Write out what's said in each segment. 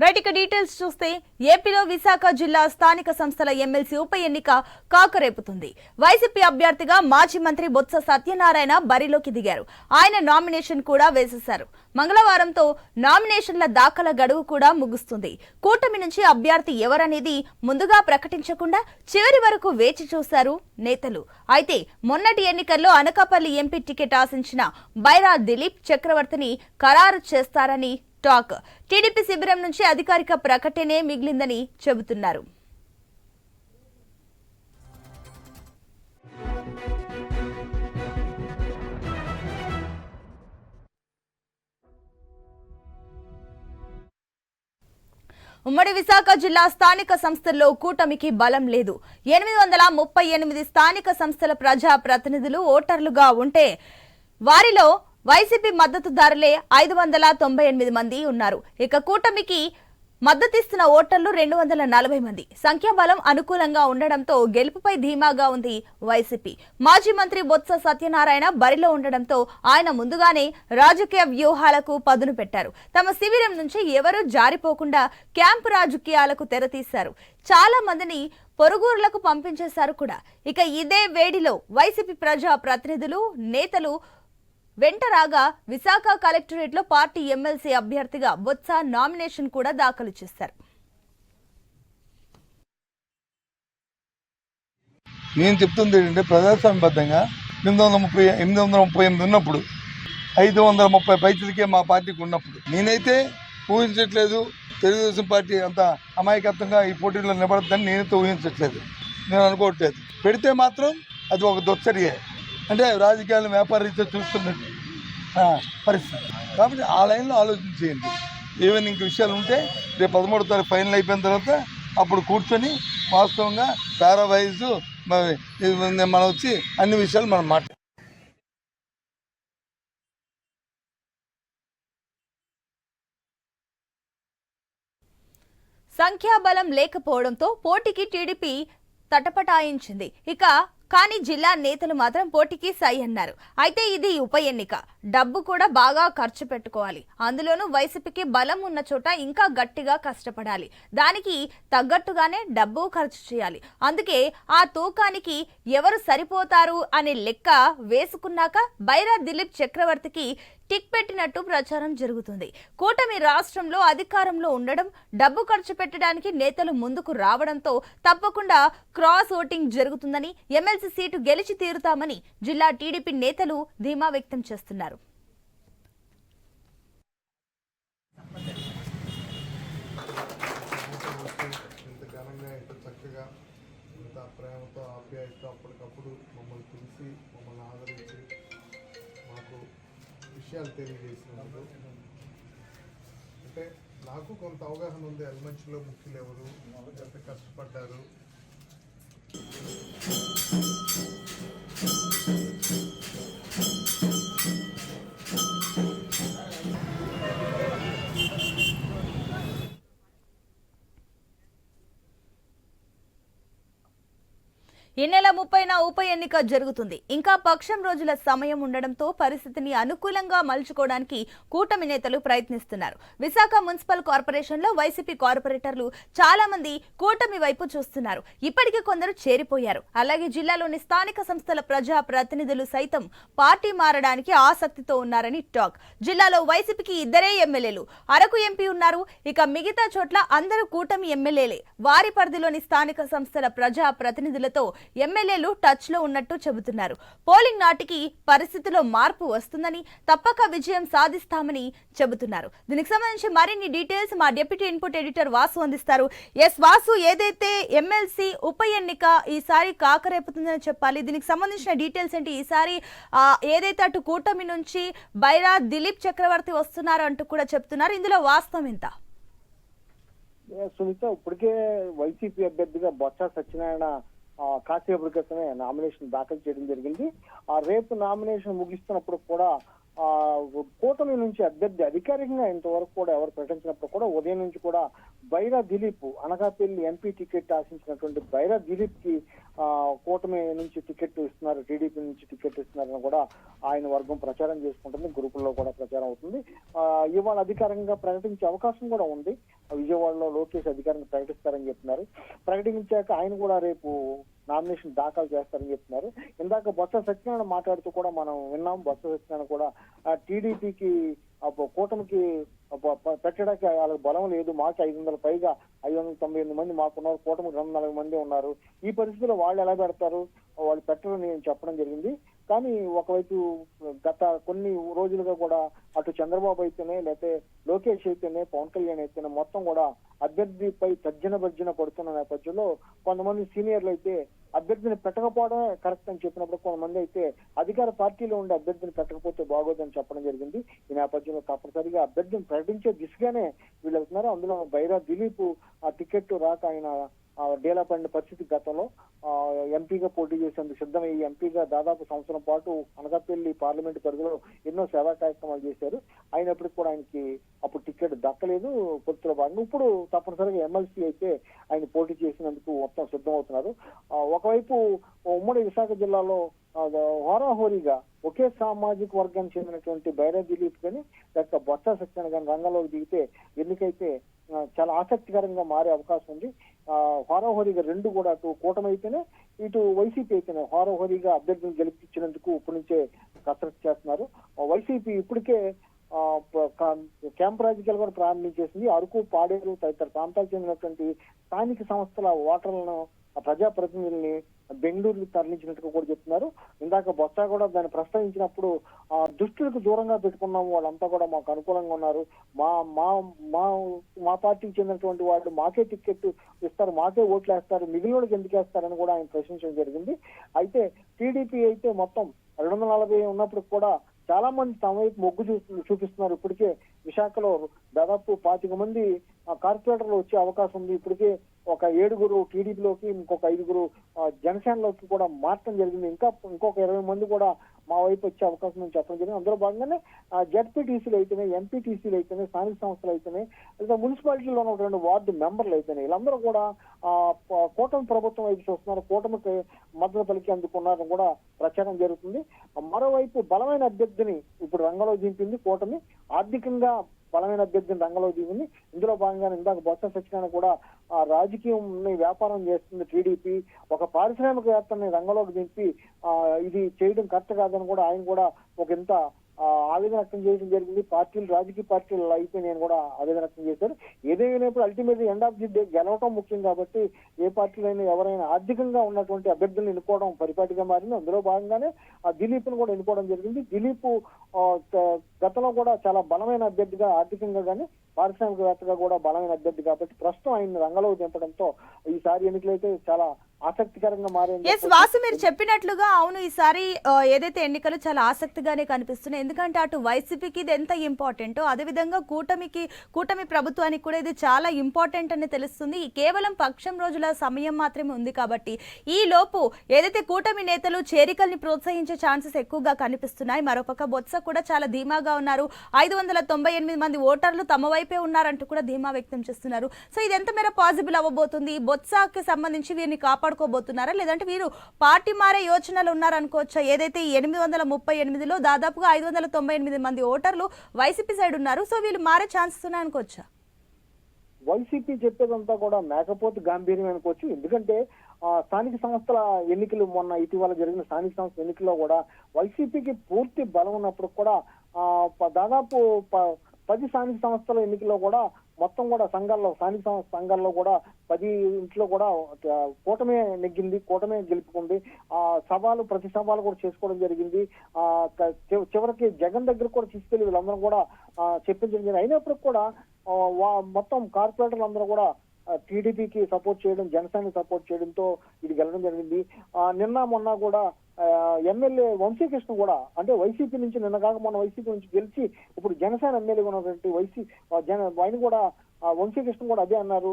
Right ఇక details చూస్తే ఏపీలో విశాఖ జిల్లా స్థానిక సంస్థల ఎమ్మెల్సీ ఉప ఎన్నిక కాకరేపుతుంది. వైసీపీ అభ్యర్థిగా మాజీ మంత్రి బొత్స సత్యనారాయణ బరిలోకి దిగారు. ఆయన నామినేషన్ కూడా వేసేశారు. మంగళవారంతో నామినేషన్ల దాఖల గడువు కూడా ముగుస్తుంది. కూటమి నుంచి అభ్యర్థి ఎవరనేది ముందుగా ప్రకటించకుండా చివరి వరకు వేచి చూశారు నేతలు. అయితే మొన్నటి ఎన్నికల్లో అనకాపల్లి ఎంపీ టికెట్ ఆశించిన బైరా దిలీప్ చక్రవర్తిని ఖరారు చేస్తారని టాక్. టీడీపీ శిబిరం నుంచి అధికారిక ప్రకటనే మిగిలిందని చెబుతున్నారు. ఉమ్మడి విశాఖ జిల్లా స్థానిక సంస్థల్లో కూటమికి బలం లేదు. ఎనిమిది వందల ముప్పై ఎనిమిది స్థానిక సంస్థల ప్రజా ప్రతినిధులు ఓటర్లుగా ఉంటే వారిలో వైసీపీ మద్దతుదారులే ఐదు వందల తొంభై ఎనిమిది మంది ఉన్నారు. ఇక కూటమికి మద్దతిస్తున్న ఓటర్లు రెండు వందల నలభై మంది. సంఖ్యాబలం అనుకూలంగా ఉండడంతో గెలుపుపై ధీమాగా ఉంది వైసీపీ. మాజీ మంత్రి బొత్స సత్యనారాయణ బరిలో ఉండడంతో ఆయన ముందుగానే రాజకీయ వ్యూహాలకు పదును పెట్టారు. తమ శిబిరం నుంచి ఎవరూ జారిపోకుండా క్యాంపు రాజకీయాలకు తెరతీశారు. చాలా మందిని పొరుగురులకు పంపించేశారు కూడా. ఇక ఇదే వేడిలో వైసీపీ ప్రజా ప్రతినిధులు నేతలు వెంట రాగా విశాఖ కలెక్టరేట్లో పార్టీ ఎమ్మెల్సీ అభ్యర్థిగా బొత్స నామినేషన్ కూడా దాఖలు చేశారు. నేను చెప్తుంది ఏంటంటే ప్రజాస్వామ్యబద్ధంగా ఎనిమిది వందల ముప్పై ఎనిమిది వందల ముప్పై ఎనిమిది ఉన్నప్పుడు ఐదు వందల ముప్పై పైసలకే మా పార్టీకి ఉన్నప్పుడు. నేనైతే ఊహించట్లేదు తెలుగుదేశం పార్టీ అంత అమాయకత్వంగా ఈ పోటీలో నిలబడద్దని నేనైతే ఊహించట్లేదు. నేను అనుకోవట్లేదు. పెడితే మాత్రం అది ఒక దొచ్చరియే అంటే రాజకీయాలను వ్యాపార రీత్యా చూస్తున్నట్టు. పరిస్థితి. కాబట్టి ఆ లైన్లో ఆలోచించేయండి ఏమైనా ఇంక విషయాలు ఉంటే రేపు పదమూడో తారీఖు ఫైనల్ అయిపోయిన తర్వాత అప్పుడు కూర్చొని వాస్తవంగా పారావైజ్ మనం వచ్చి అన్ని విషయాలు మనం మాట్లాడాలి సంఖ్యాబలం లేకపోవడంతో పోటీకి టీడీపీ తటపటాయించింది. ఇక కానీ జిల్లా నేతలు మాత్రం పోటీకి సై అన్నారు. అయితే ఇది ఉప ఎన్నిక. డబ్బు కూడా బాగా ఖర్చు పెట్టుకోవాలి. అందులోనూ వైసీపీకి బలం ఉన్న చోట ఇంకా గట్టిగా కష్టపడాలి. దానికి తగ్గట్టుగానే డబ్బు ఖర్చు చేయాలి. అందుకే ఆ తూకానికి ఎవరు సరిపోతారు అనే లెక్క వేసుకున్నాక బైరా దిలీప్ చక్రవర్తికి టిక్ పెట్టినట్టు ప్రచారం జరుగుతుంది. కూటమి రాష్ట్రంలో అధికారంలో ఉండడం డబ్బు ఖర్చు పెట్టడానికి నేతలు ముందుకు రావడంతో తప్పకుండా క్రాస్ ఓటింగ్ జరుగుతుందని ఎమ్మెల్సీ సీటు గెలిచి తీరుతామని జిల్లా టీడీపీ నేతలు ధీమా వ్యక్తం చేస్తున్నారు. ప్రేమతో ఆప్యాయతో అప్పటికప్పుడు మమ్మల్ని పిలిచి మమ్మల్ని ఆదరించి విషయాలు తెలియజేసినందుకు. అంటే నాకు కొంత అవగాహన ఉంది అల్మంచిలో ముఖ్యులు ఎవరు ఎంత కష్టపడ్డారు. ఈ నెల ముప్పైన ఉప ఎన్నిక జరుగుతుంది. ఇంకా పక్షం రోజుల సమయం ఉండడంతో పరిస్థితిని అనుకూలంగా మలుచుకోవడానికి కూటమి నేతలు ప్రయత్నిస్తున్నారు. విశాఖ మున్సిపల్ కార్పొరేషన్లో వైసీపీ కార్పొరేటర్లు చాలా మంది కూటమి వైపు చూస్తున్నారు. ఇప్పటికే కొందరు చేరిపోయారు. అలాగే జిల్లాలోని స్థానిక సంస్థల ప్రజా ప్రతినిధులు సైతం పార్టీ మారడానికి ఆసక్తితో ఉన్నారని టాక్. జిల్లాలో వైసీపీకి ఇద్దరే ఎమ్మెల్యేలు. అరకు ఎంపీ ఉన్నారు. ఇక మిగతా చోట్ల అందరూ కూటమి ఎమ్మెల్యేలే. వారి పరిధిలోని స్థానిక సంస్థల ప్రజా ప్రతినిధులతో ఎమ్మెల్యేలు టచ్లో ఉన్నట్టు చెబుతున్నారు. పోలింగ్ నాటికి పరిస్థితిలో మార్పు వస్తుందని తప్పక విజయం సాధిస్తామని చెబుతున్నారు. దీనికి సంబంధించి మరిన్ని డీటెయిల్స్ మా డిప్యూటీ ఇన్పుట్ ఎడిటర్ వాసు అందిస్తారు. ఎస్ వాసు ఏదైతే ఎమ్మెల్సీ ఉప ఎన్నిక ఈసారి కాకరేపుతుందని చెప్పాలి దీనికి సంబంధించిన డీటెయిల్స్ ఏంటి? ఈసారి ఏదైతే అటు కూటమి నుంచి బైరా దిలీప్ చక్రవర్తి వస్తున్నారు అంటూ కూడా చెప్తున్నారు. ఇందులో వాస్తవం ఎంత? సునీత ఇప్పటికే వైసీపీ అభ్యర్థిగా బొత్స సత్యనారాయణ కాసేపటి క్రితమే నామినేషన్ దాఖలు చేయడం జరిగింది. ఆ రేపు నామినేషన్ ముగిస్తున్నప్పుడు కూడా ఆ కూటమి నుంచి అభ్యర్థి అధికారికంగా ఇంతవరకు కూడా ఎవరు ప్రకటించినప్పుడు కూడా ఉదయం నుంచి కూడా బైరా దిలీప్ అనకాపల్లి ఎంపీ టికెట్ ఆశించినటువంటి బైరా దిలీప్కి ఆ, కూటమి నుంచి టికెట్ ఇస్తున్నారు టీడీపీ నుంచి టికెట్ ఇస్తున్నారని కూడా ఆయన వర్గం ప్రచారం చేసుకుంటుంది గ్రూపుల్లో కూడా ప్రచారం అవుతుంది. ఆ, ఇవాళ అధికారికంగా ప్రకటించే అవకాశం కూడా ఉంది. విజయవాడలో లోకేష్ అధికారాన్ని ప్రకటిస్తారని చెప్తున్నారు ప్రకటించాక ఆయన కూడా రేపు నామినేషన్ దాఖలు చేస్తారని చెప్తున్నారు ఇందాక బొత్స సత్యనారాయణ మాట్లాడుతూ కూడా మనం విన్నాం. బొత్స సత్యనారాయణ కూడా టీడీపీకి కూటమికి పెట్టడానికి వాళ్ళకి బలం లేదు. మాకు ఐదు వందల పైగా ఐదు వందల తొంభై ఎనిమిది మంది మాకున్నారు. కూటమికి రెండు నలభై మంది ఉన్నారు. ఈ పరిస్థితిలో వాళ్ళు ఎలా పెడతారు? వాళ్ళు పెట్టరని నేను చెప్పడం జరిగింది. కానీ ఒకవైపు గత కొన్ని రోజులుగా కూడా అటు చంద్రబాబు అయితేనే లేకపోతే లోకేష్ అయితేనే పవన్ కళ్యాణ్ అయితేనే మొత్తం కూడా అభ్యర్థిపై తర్జన భర్జన పడుతున్న నేపథ్యంలో కొంతమంది సీనియర్లు అయితే అభ్యర్థిని పెట్టకపోవడమే కరెక్ట్ అని చెప్పినప్పుడు కొంతమంది అయితే అధికార పార్టీలో ఉండే అభ్యర్థిని పెట్టకపోతే బాగోదని చెప్పడం జరిగింది. ఈ నేపథ్యంలో తప్పనిసరిగా అభ్యర్థిని ప్రకటించే దిశగానే వీళ్ళు వెళ్తున్నారు. అందులో బైరా దిలీప్ ఆ టికెట్ రాక ఆయన ఆ, డేలా పడిన పరిస్థితి గతంలో ఎంపీగా పోటీ చేసేందుకు సిద్ధమయ్యి ఎంపీగా దాదాపు సంవత్సరం పాటు అనకాపల్లి పార్లమెంట్ పరిధిలో ఎన్నో సేవా కార్యక్రమాలు చేశారు. అయినప్పటికీ కూడా ఆయనకి అప్పుడు టికెట్ దక్కలేదు పొత్తులో భాగంగా. ఇప్పుడు తప్పనిసరిగా ఎమ్మెల్సీ అయితే ఆయన పోటీ చేసినందుకు మొత్తం సిద్ధమవుతున్నారు. ఒకవైపు ఉమ్మడి విశాఖ జిల్లాలో హోరాహోరీగా ఒకే సామాజిక వర్గానికి చెందినటువంటి బైరా దిలీప్ కానీ లేక బొత్స సత్యన కానీ రంగంలోకి దిగితే ఎన్నికైతే చాలా ఆసక్తికరంగా మారే అవకాశం ఉంది. ఆ, హోరాహోరీగా రెండు కూడా అటు కూటమి అయితేనే ఇటు వైసీపీ అయితేనే హోరాహోరీగా అభ్యర్థులను గెలిపించినందుకు ఇప్పటి నుంచే కసరత్తు చేస్తున్నారు. వైసీపీ ఇప్పటికే క్యాంప్ రాజకీయాలు కూడా ప్రారంభించేసింది. అరకు పాడేరు తదితర ప్రాంతాలకు చెందినటువంటి స్థానిక సంస్థల ఓటర్లను ప్రజాప్రతినిధుల్ని బెంగళూరు తరలించినట్టుగా కూడా చెప్తున్నారు. ఇందాక బొత్స కూడా దాన్ని ప్రస్తావించినప్పుడు ఆ దుష్టులకు దూరంగా పెట్టుకున్నాము వాళ్ళంతా కూడా మాకు అనుకూలంగా ఉన్నారు. మా మా మా మా పార్టీకి చెందినటువంటి వాళ్ళు మాకే టికెట్ ఇస్తారు మాకే ఓట్లు వేస్తారు మిగిలిన ఎందుకు వేస్తారని కూడా ఆయన ప్రశ్నించడం జరిగింది. అయితే టీడీపీ అయితే మొత్తం రెండు వందల నలభై ఉన్నప్పుడు కూడా చాలా మంది తమ వైపు మొగ్గు చూ చూపిస్తున్నారు. ఇప్పటికే విశాఖలో దాదాపు పాతిక మంది ఆ, కార్పొరేటర్లు వచ్చే అవకాశం ఉంది. ఇప్పటికే ఒక ఏడుగురు టీడీపీలోకి ఇంకొక ఐదుగురు జనసేనలోకి కూడా మార్చడం జరిగింది. ఇంకా ఇంకొక ఇరవై మంది కూడా మా వైపు వచ్చే అవకాశం చెప్పడం జరిగింది. అందులో భాగంగానే జడ్పీటీసీలు అయితేనే ఎంపీటీసీలు అయితేనే స్థానిక సంస్థలు అయితేనే లేదా మున్సిపాలిటీలో ఉన్నటువంటి వార్డు మెంబర్లు అయితేనే వీళ్ళందరూ కూడా ఆ, కూటమి ప్రభుత్వం వైపు చూస్తున్నారు. కూటమికి మద్దతు పలికి అందుకున్నారని కూడా ప్రచారం జరుగుతుంది. మరోవైపు బలమైన అభ్యర్థిని ఇప్పుడు రంగంలో దింపింది కూటమి. ఆర్థికంగా బలమైన అభ్యర్థిని రంగంలో దిగింది ఇందులో భాగంగానే ఇందాక బొత్స సత్యనారాయణ కూడా ఆ రాజకీయం వ్యాపారం చేస్తుంది టీడీపీ. ఒక పారిశ్రామికవేత్తని రంగంలోకి దింపి ఆ ఇది చేయడం కరెక్ట్ కాదని కూడా ఆయన కూడా ఒక ఇంత ఆవేదన వ్యక్తం చేయడం జరిగింది. పార్టీలు రాజకీయ పార్టీలు నేను కూడా ఆవేదన వ్యక్తం చేశారు ఏదైనప్పుడు ultimate end of the day గెలవటం ముఖ్యం కాబట్టి ఏ పార్టీలైనా ఎవరైనా ఆర్థికంగా ఉన్నటువంటి అభ్యర్థులను ఎన్నుకోవడం పరిపాటిగా మారింది. అందులో భాగంగానే ఆ దిలీప్ను కూడా ఎన్నుకోవడం జరిగింది. దిలీప్ గతంలో కూడా చాలా బలమైన అభ్యర్థిగా ఆర్థికంగా కానీ పారిశ్రామికవేత్తగా కూడా బలమైన అభ్యర్థి కాబట్టి ప్రస్తుతం ఆయన రంగంలో దింపడంతో ఈసారి ఎన్నికలైతే చాలా ఆసక్తికరంగా మారింది ఎస్ వాసు మీరు చెప్పినట్లుగా అవును ఈసారి ఏదైతే ఎన్నికలు చాలా ఆసక్తిగానే కనిపిస్తున్నాయి ఎందుకంటే అటు వైసీపీకి ఇది ఎంత ఇంపార్టెంటో అదేవిధంగా కూటమికి కూటమి ప్రభుత్వానికి కూడా ఇది చాలా ఇంపార్టెంట్ అని తెలుస్తుంది. కేవలం పక్షం రోజుల సమయం మాత్రమే ఉంది కాబట్టి ఈ లోపు ఏదైతే కూటమి నేతలు చేరికల్ని ప్రోత్సహించే ఛాన్సెస్ ఎక్కువగా కనిపిస్తున్నాయి. మరోపక్క బొత్స కూడా చాలా ధీమాగా ఉన్నారు. ఐదు వందల తొంభై ఎనిమిది మంది ఓటర్లు తమ వైపే ఉన్నారంటూ కూడా ధీమా వ్యక్తం చేస్తున్నారు. సో ఇది ఎంత మేర పాసిబుల్ అవ్వబోతుంది? బొత్సకి సంబంధించి వీరిని కాపాడుకోబోతున్నారా లేదంటే వీరు పార్టీ మారే యోచనలు ఉన్నారనుకోవచ్చా? ఏదైతే ఎనిమిది వందల ముప్పై ఎనిమిదిలో దాదాపుగా ఐదు వందల తొంభై ఎనిమిది మంది ఓటర్లు వైసీపీ సైడ్ ఉన్నారు సో వీళ్ళు మారే ఛాన్సెస్ ఉన్నాయనుకోవచ్చా? వైసీపీ చెప్పేదంతా కూడా మేకపోతే గాంభీర్యం అనుకోవచ్చు. ఎందుకంటే ఆ, స్థానిక సంస్థల ఎన్నికలు మొన్న ఇటీవల జరిగిన స్థానిక సంస్థల ఎన్నికల్లో కూడా వైసీపీకి పూర్తి బలం ఉన్నప్పుడు కూడా దాదాపు పది స్థానిక సంస్థల ఎన్నికల్లో కూడా మొత్తం కూడా సంఘాల్లో స్థానిక సంస్థ సంఘాల్లో కూడా పది ఇంట్లో కూడా కూటమే నెగ్గింది కూటమే గెలుపుకుంది. ఆ సభలు ప్రతి సభలు కూడా చేసుకోవడం జరిగింది. ఆ చివరికి జగన్ దగ్గర కూడా తీసుకెళ్ళి వీళ్ళందరూ కూడా చెప్పించడం జరిగింది. అయినప్పటికీ కూడా వా- మొత్తం కార్పొరేటర్లు అందరూ కూడా టీడీపీకి సపోర్ట్ చేయడం జనసేనకి సపోర్ట్ చేయడంతో ఇది గెలవడం జరిగింది. ఆ, నిన్న మొన్న కూడా ఎమ్మెల్యే వంశీకృష్ణ కూడా అంటే వైసీపీ నుంచి నిన్న కాక మొన్న వైసీపీ నుంచి గెలిచి ఇప్పుడు జనసేన ఎమ్మెల్యే ఉన్నటువంటి వైసీ జన ఆయన కూడా వంశీకృష్ణ కూడా అదే అన్నారు.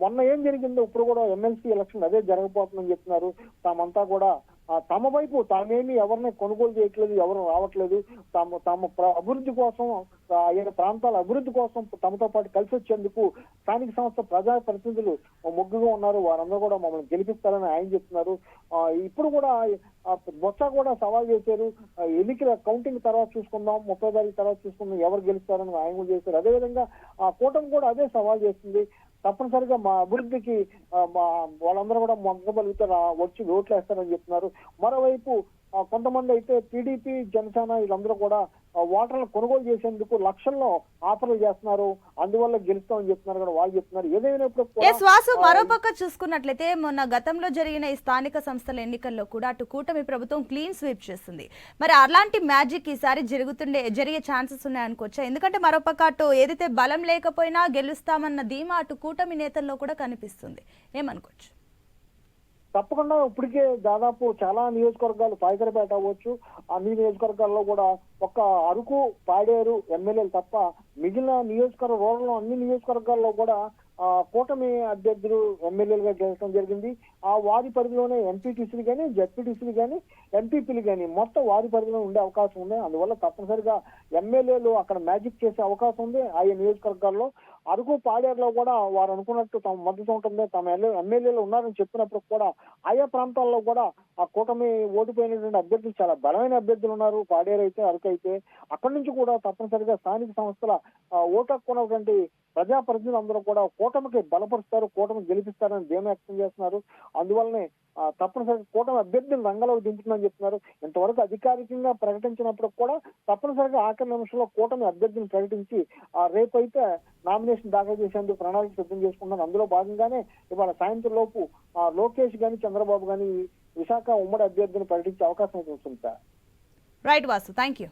మొన్న ఏం జరిగిందో ఇప్పుడు కూడా ఎమ్మెల్సీ ఎలక్షన్ అదే జరగబోతుందని చెప్తున్నారు. తామంతా కూడా తమ వైపు తామేమి ఎవరిని కొనుగోలు చేయట్లేదు ఎవరు రావట్లేదు. తాము తమ ప్ర- అభివృద్ధి కోసం ఆయన ఆయా ప్రాంతాల అభివృద్ధి కోసం తమతో పాటు కలిసి వచ్చేందుకు స్థానిక సంస్థ ప్రజా ప్రతినిధులు మొగ్గుగా ఉన్నారు. వారందరూ కూడా మమ్మల్ని గెలిపిస్తారని ఆయన చెప్తున్నారు. ఇప్పుడు కూడా బొత్స కూడా సవాల్ చేశారు. ఎన్నికల కౌంటింగ్ తర్వాత చూసుకుందాం ముప్పై తారీఖు తర్వాత చూసుకుందాం ఎవరు గెలుస్తారని ఆయన కూడా చేశారు. అదేవిధంగా ఆ కూటమి కూడా అదే సవాల్ చేస్తుంది తప్పనిసరిగా మా అభివృద్ధికి మా వాళ్ళందరూ కూడా మొగ్గబలిగితే వచ్చి ఓట్లు వేస్తారని చెప్తున్నారు. మరోవైపు కొంతమంది అయితే టీడీపీ జనసేన వీళ్ళందరూ కూడా ఆ, ఓటర్లను కొనుగోలు చేసేందుకు లక్షల్లో ఆఫర్లు చేస్తున్నారు. అందువల్ల గెలుస్తామని చెప్తున్నారు కూడా వాళ్ళు చెప్తున్నారు. ఏదైనప్పుడు కూడా ఎస్ వాసు మరోపక్క చూసుకున్నట్లయితే మొన్న గతంలో జరిగిన ఈ స్థానిక సంస్థల ఎన్నికల్లో కూడా అటు కూటమి ప్రభుత్వం క్లీన్ స్వీప్ చేస్తుంది మరి అలాంటి మ్యాజిక్ ఈసారి జరుగుతుండే జరిగే ఛాన్సెస్ ఉన్నాయనుకోవచ్చా ఎందుకంటే మరోపక్క అటు ఏదైతే బలం లేకపోయినా గెలుస్తామన్న ధీమా అటు కూటమి నేతల్లో కూడా కనిపిస్తుంది. ఏమనుకోవచ్చు? తప్పకుండా ఇప్పటికే దాదాపు చాలా నియోజకవర్గాలు పాయకరపేట అవ్వచ్చు. అన్ని నియోజకవర్గాల్లో కూడా ఒక్క అరకు పాడేరు ఎమ్మెల్యేలు తప్ప మిగిలిన నియోజకవర్గ రూరల్ అన్ని నియోజకవర్గాల్లో కూడా ఆ, కూటమి అభ్యర్థులు ఎమ్మెల్యేలుగా గెలవడం జరిగింది. ఆ వారి పరిధిలోనే ఎంపీటీసీలు కానీ జడ్పీటీసీలు కానీ ఎంపీపీలు కానీ మొత్తం వారి పరిధిలో ఉండే అవకాశం ఉంది. అందువల్ల తప్పనిసరిగా ఎమ్మెల్యేలు అక్కడ మ్యాజిక్ చేసే అవకాశం ఉంది. ఆయా నియోజకవర్గాల్లో అరకు పాడేరులో కూడా వారు అనుకున్నట్టు తమ మద్దతు ఉంటుంది. తమ ఎమ్మెల్యేలు ఉన్నారని చెప్పినప్పుడు కూడా ఆయా ప్రాంతాల్లో కూడా ఆ కూటమి ఓడిపోయినటువంటి అభ్యర్థులు చాలా బలమైన అభ్యర్థులు ఉన్నారు. పాడేరు అయితే అరకు అయితే. అక్కడి నుంచి కూడా తప్పనిసరిగా స్థానిక సంస్థల ఆ, ఓటు హక్కు ప్రజాప్రతినిధులు అందరూ కూడా కూటమికి బలపరుస్తారు. కూటమి గెలిపిస్తారని ధీమ వ్యక్తం చేస్తున్నారు. అందువల్లనే తప్పనిసరిగా కూటమి అభ్యర్థులు రంగంలోకి దింపుతుందని చెప్తున్నారు. ఇంతవరకు అధికారికంగా ప్రకటించినప్పుడు కూడా తప్పనిసరిగా ఆఖరి నిమిషంలో కూటమి అభ్యర్థిని ప్రకటించి ఆ రేపైతే నామినేషన్ దాఖలు చేసేందుకు ప్రణాళిక సిద్ధం చేసుకుంటున్నారు. అందులో భాగంగానే ఇవాళ సాయంత్రం లోపు ఆ, లోకేష్ గాని చంద్రబాబు గాని విశాఖ ఉమ్మడి అభ్యర్థిని ప్రకటించే అవకాశం అయితే ఉంటుంది sir. Right Vasu thank you